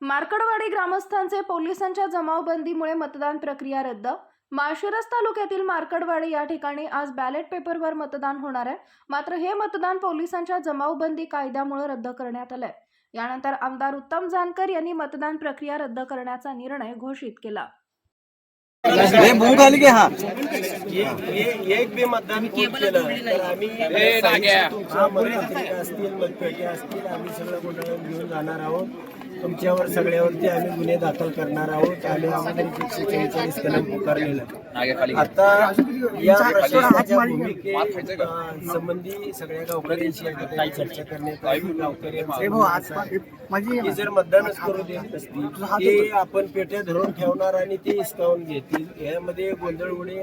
मार्कडवाडी ग्रामस्थांचे पोलिसांच्या जमावबंदीमुळे मतदान प्रक्रिया रद्द. माळशिरस तालुक्यातील मार्कडवाडी या ठिकाणी आज बॅलेट पेपरवर मतदान होणार आहे. मात्र हे मतदान पोलिसांच्या जमावबंदी कायद्यामुळे रद्द करण्यात आलंय. यानंतर आमदार उत्तम जानकर यांनी मतदान प्रक्रिया रद्द करण्याचा निर्णय घोषित केला. हे हा? एक बी मतदान कोण केलं. तर आम्ही तुमच्या मतपत्रिका असतील मतपेट्या असतील आम्ही सगळं मंडळात घेऊन जाणार आहोत. तुमच्यावर सगळ्यावरती आम्ही गुन्हे दाखल करणार आहोत. आम्ही आम्हाला एकशे चव्वेचाळीस कलम पुकारलेलं आता या प्रशासनाच्या भूमिके संबंधी सगळ्या गावकऱ्यांशी ठिकाणी चर्चा करण्यात आली. जर मतदानच करू देत नसतील ते आपण पेट्या धरून ठेवणार आणि ते हिसकावून घेतील. यामध्ये गोंधळ उडेल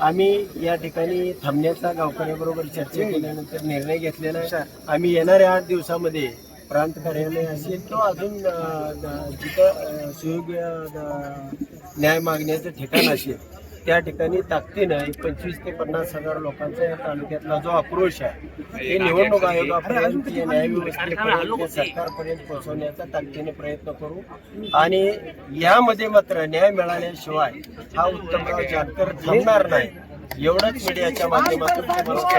आम्ही या ठिकाणी थांबण्याचा गावकऱ्याबरोबर चर्चा केल्यानंतर निर्णय घेतलेला आहे. आम्ही येणाऱ्या आठ दिवसामध्ये प्रांत कार्यालय असेल तो अजून तिथं जिथं सुयोग्य न्याय मागण्याचं ठिकाण असेल त्या ठिकाणी ताकदीनं एक पंचवीस ते पन्नास हजार लोकांचा या तालुक्यातला जो आक्रोश आहे हे निवडणूक आयोगापर्यंत न्यायव्यवस्थेपर्यंत सरकारपर्यंत पोहोचवण्याचा ताकदीने प्रयत्न करू. आणि यामध्ये मात्र न्याय मिळाल्याशिवाय हा उत्तमराव जानकर थांबणार नाही. एवढंच मीडियाच्या माध्यमातून तुम्हाला.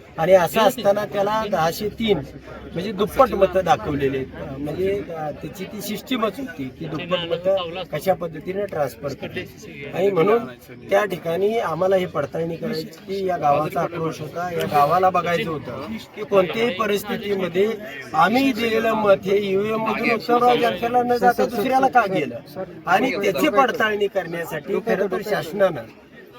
आणि असं असताना त्याला दहाशे तीन म्हणजे दुप्पट मतं दाखवलेले आहेत. म्हणजे त्याची ती सिस्टीमच होती. की दुप्पट मतं कशा पद्धतीने ट्रान्सफर करते आणि म्हणून त्या ठिकाणी आम्हाला ही पडताळणी करायची की या गावाचा आक्रोश होता. या गावाला बघायचं होतं की कोणत्याही परिस्थितीमध्ये आम्ही दिलेलं मत हे ईव्हीएम मधून उत्सवराव न जाता दुसऱ्याला का गेलं? आणि त्याची पडताळणी करण्यासाठी खरं तर शासनानं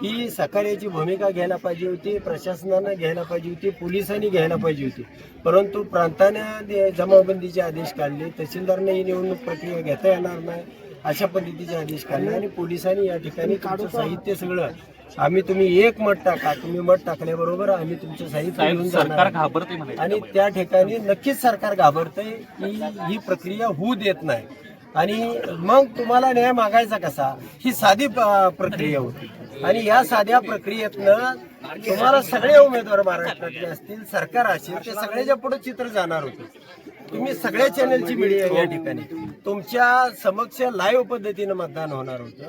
ही सहकार्याची भूमिका घ्यायला पाहिजे होती प्रशासनानं घ्यायला पाहिजे होती पोलिसांनी घ्यायला पाहिजे होती. परंतु प्रांतानं जमावबंदीचे आदेश काढले तहसीलदारने ही निवडणूक प्रक्रिया घेता येणार नाही अशा पद्धतीचे आदेश काढले आणि पोलिसांनी या ठिकाणी तुमचं साहित्य सगळं आम्ही तुम्ही एक मत टाका तुम्ही मत टाकल्याबरोबर आम्ही तुमचं साहित्य घेऊन जाणार आहे. आणि त्या ठिकाणी नक्कीच सरकार घाबरतंय की ही प्रक्रिया होऊ देत नाही. आणि मग तुम्हाला न्याय मागायचा कसा? ही साधी प- प्रक्रिया होती. आणि या साध्या प्रक्रियेतनं तुम्हाला सगळे उमेदवार महाराष्ट्रातले असतील सरकार असेल ते सगळ्याच्या पुढे चित्र जाणार होते. तुम्ही सगळ्या चॅनलची मीडिया या ठिकाणी. तुमच्या समक्ष लाईव्ह पद्धतीनं मतदान होणार होतं.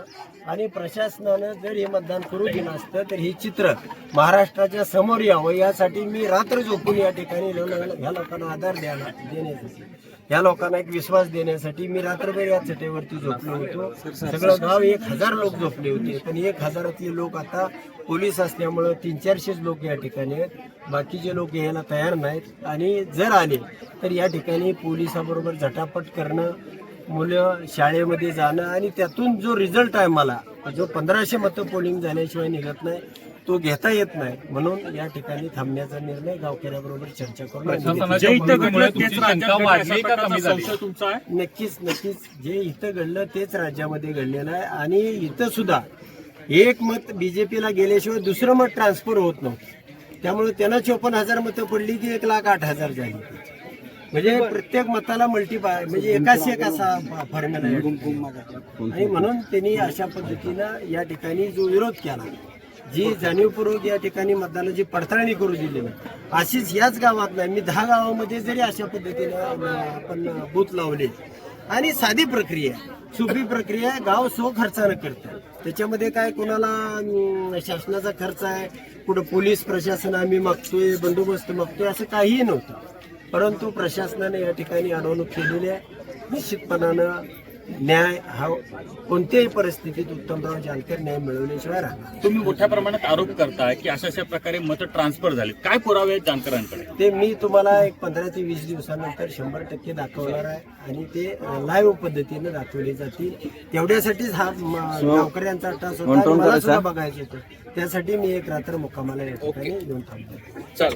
आणि प्रशासनानं जर हे मतदान करू दिलं असतं तर हे चित्र महाराष्ट्राच्या समोर यावं. यासाठी मी रात्र झोपून या ठिकाणी ह्या लोकांना आधार द्यायला देण्यासाठी या लोकांना एक विश्वास देण्यासाठी मी रात्रभर या चटेवरती झोपलो होतो. सगळं गाव एक हजार लोक झोपले होते पण एक हजारातले लोक आता पोलीस असल्यामुळं तीन चारशेच लोक या ठिकाणी आहेत. बाकीचे लोक यायला तयार नाहीत. आणि जर आले तर या ठिकाणी पोलिसाबरोबर झटापट करणं मुलं शाळेमध्ये जाणं आणि त्यातून जो रिझल्ट आहे मला जो पंधराशे मतं पोलिंग झाल्याशिवाय निघत नाही तो घेता येत नाही. म्हणून या ठिकाणी थांबण्याचा निर्णय गावकऱ्याबरोबर चर्चा करून आम्ही घेतला. जे इथं घडलं तेच तुमचा आहे? नक्कीच नक्कीच. जे इथं घडलं तेच राज्यामध्ये घडलेलं आहे. आणि इथं सुद्धा एक मत बीजेपीला गेल्याशिवाय दुसरं मत ट्रान्सफर होत नव्हतं. त्यामुळे त्यांना चोपन्न हजार मतं पडली की एक लाख आठ हजार झाली. म्हणजे प्रत्येक मताला मल्टी म्हणजे एकाच एक असा फॉर्म्युला आहे. आणि म्हणून त्यांनी अशा पद्धतीनं या ठिकाणी जो विरोध केला जी जाणीवपूर्वक या ठिकाणी मतदानाची पडताळणी करू दिली नाही. अशीच याच गावात नाही मी दहा गावामध्ये जरी अशा पद्धतीनं आपण बूथ लावले. आणि साधी प्रक्रिया आहे. सोपी प्रक्रिया आहे गाव सो खर्चानं करतं त्याच्यामध्ये काय कोणाला शासनाचा खर्च आहे कुठं पोलीस प्रशासन आम्ही मागतोय बंदोबस्त मागतोय असं काहीही नव्हतं. परंतु प्रशासनाने या ठिकाणी अडवणूक केलेली आहे. निश्चितपणानं न्याय हा कोणत्याही परिस्थितीत उत्तमराव जानकर न्याय मिळवल्याशिवाय राहणार तुम्ही मोठ्या प्रमाणात आरोप करताय की अशा अशा प्रकारे मतं ट्रान्सफर झाली काय पुरावे आहेत जानकरांकडे? ते मी तुम्हाला एक पंधरा ते वीस दिवसानंतर शंभर टक्के दाखवणार आहे आणि ते लाईव्ह पद्धतीने दाखवले जातील. तेवढ्यासाठीच हा गावकऱ्यांचा टास होता आणि मला. सुद्धा बघायचं होतं. त्यासाठी मी एक रात्र मुक्कामाला या ठिकाणी येऊन थांबतो. चल